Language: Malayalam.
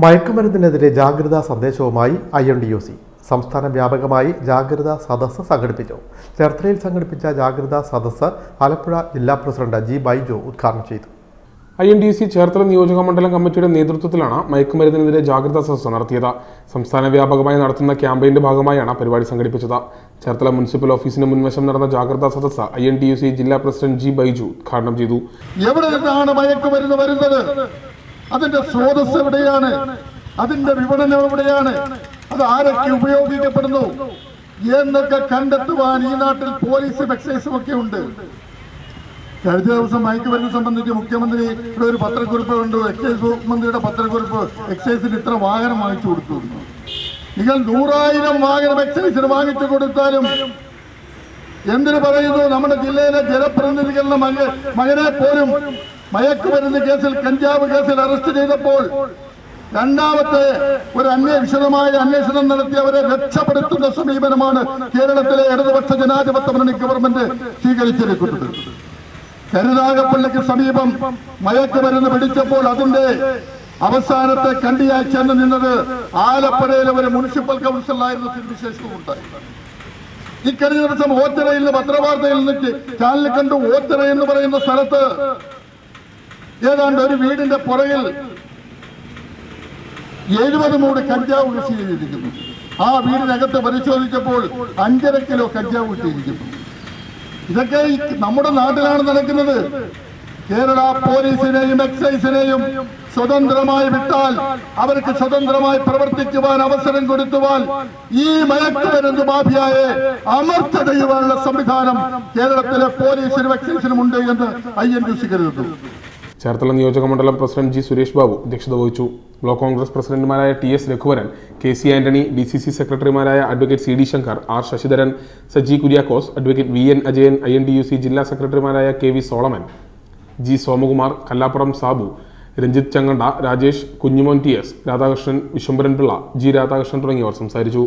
മയക്കുമരുന്നിനെതിരെ ജാഗ്രതാ സന്ദേശവുമായി I N D U C. സംസ്ഥാന വ്യാപകമായി ജാഗ്രതാ സദസ്സ് സംഘടിപ്പിച്ചു. ചേർത്തലയിൽ സംഘടിപ്പിച്ച ജാഗ്രതാ സദസ്സ് ആലപ്പുഴ ജില്ലാ പ്രസിഡന്റ് ജി ബൈജു ഉദ്ഘാടനം ചെയ്തു. I N D C Cherthala നിയോജക മണ്ഡലം കമ്മിറ്റിയുടെ നേതൃത്വത്തിലാണ് മയക്കുമരുന്നിനെതിരെ ജാഗ്രതാ സദസ്സ് നടത്തിയത്. സംസ്ഥാന വ്യാപകമായി നടത്തുന്ന ക്യാമ്പയിന്റെ ഭാഗമായാണ് പരിപാടി സംഘടിപ്പിച്ചത്. ചേർത്തല മുനിസിപ്പൽ ഓഫീസിന് മുൻവശം നടന്ന ജാഗ്രതാ സദസ്സ് I N D U C ജില്ലാ പ്രസിഡന്റ് ജി ബൈജു ഉദ്ഘാടനം ചെയ്തു. എവിടെ നിന്നാണ് മയക്കുമരുന്ന് വരുന്നത്? അതിന്റെ സ്രോതസ് എവിടെയാണ്? അതിന്റെ വിപണനം എവിടെയാണ്? അത് ആരൊക്കെ ഉപയോഗിക്കപ്പെടുന്നു? എന്നൊക്കെ കണ്ടെത്തുവാൻ ഈ നാട്ടിൽ പോലീസും എക്സൈസും ഒക്കെ ഉണ്ട്. കഴിഞ്ഞ ദിവസം മയക്കുമരുന്ന് സംബന്ധിച്ച് മുഖ്യമന്ത്രി ഇവിടെ ഒരു പത്രക്കുറിപ്പ് കണ്ടു. എക്സൈസ് മന്ത്രിയുടെ പത്രക്കുറിപ്പ് എക്സൈസിന് ഇത്ര വാഹനം വാങ്ങിച്ചു കൊടുത്തു. നിങ്ങൾ നൂറായിരം വാഹനം എക്സൈസിന് വാങ്ങിച്ചു കൊടുത്താലും എന്തിനു പറയുന്നു? നമ്മുടെ ജില്ലയിലെ ജനപ്രതിനിധികളുടെ മക മകനെ പോലും മയക്കുമരുന്ന് കേസിൽ കഞ്ചാവ് കേസിൽ അറസ്റ്റ് ചെയ്തപ്പോൾ രണ്ടാമത്തെ ഒരു അന്വേ വിശദമായ അന്വേഷണം നടത്തി അവരെ രക്ഷപ്പെടുത്തുന്ന സമീപനമാണ് കേരളത്തിലെ ഇടതുപക്ഷ ജനാധിപത്യ മുന്നണി ഗവൺമെന്റ് സ്വീകരിച്ചിരിക്കുന്നത്. കരുനാഗപ്പള്ളിക്ക് സമീപം മയക്കുമരുന്ന് പിടിച്ചപ്പോൾ അതിന്റെ അവസാനത്തെ കണ്ടിയായി ചെന്ന് നിന്നത് ആലപ്പുഴയിലെ ഒരു മുനിസിപ്പൽ കൗൺസിലറായിരുന്ന സ്ഥിതിവിശേഷവും ഉണ്ടായി ഇക്കഴിഞ്ഞ ദിവസം നിന്ന് പത്രവാർത്തയിൽ നിന്ന് ചാനലിൽ കണ്ടു ഓച്ചിറ എന്ന് പറയുന്ന സ്ഥലത്ത് ഏതാണ്ട് ഒരു വീടിന്റെ പുറകിൽ എഴുപത് മൂട് കഞ്ചാവ് കൃഷി ചെയ്തിരിക്കുന്നു. ആ വീടിനകത്ത് പരിശോധിച്ചപ്പോൾ അഞ്ചര കിലോ കഞ്ചാവ് കിട്ടിയിരിക്കുന്നു. ഇതൊക്കെ നമ്മുടെ നാട്ടിലാണ് നടക്കുന്നത്. കേരള പോലീസിനെയും എക്സൈസിനെയും സ്വതന്ത്രമായി വിട്ടാൽ അവർക്ക് സ്വതന്ത്രമായി പ്രവർത്തിക്കുവാൻ അവസരം കൊടുത്തുവാൻ ഈ മയക്കുമരുന്ന് മാഫിയായെ അമർച്ച ചെയ്യുവാനുള്ള സംവിധാനം കേരളത്തിലെ പോലീസിനും എക്സൈസിനും ഉണ്ട് എന്ന് ഐ എൻ ജി സി കരുതുന്നു. ചേർത്തല നിയോജക മണ്ഡലം പ്രസിഡന്റ് ജി സുരേഷ് ബാബു അധ്യക്ഷത വഹിച്ചു. ബ്ലോക്ക് കോൺഗ്രസ് പ്രസിഡന്റുമാരായ T S Raghuvaran K C Antony D C C സെക്രട്ടറിമാരായ advocate C D Shankar R Sasidharan Saji Kuriakose advocate V N Ajayan I N D U C ജില്ലാ സെക്രട്ടറിമാരായ K V Solomon G Somakumar Kallappuram Sabu Ranjith Changanda Rajesh Kunjumon T S Radhakrishnan Viswambharan Pillai G Radhakrishnan തുടങ്ങിയവർ സംസാരിച്ചു.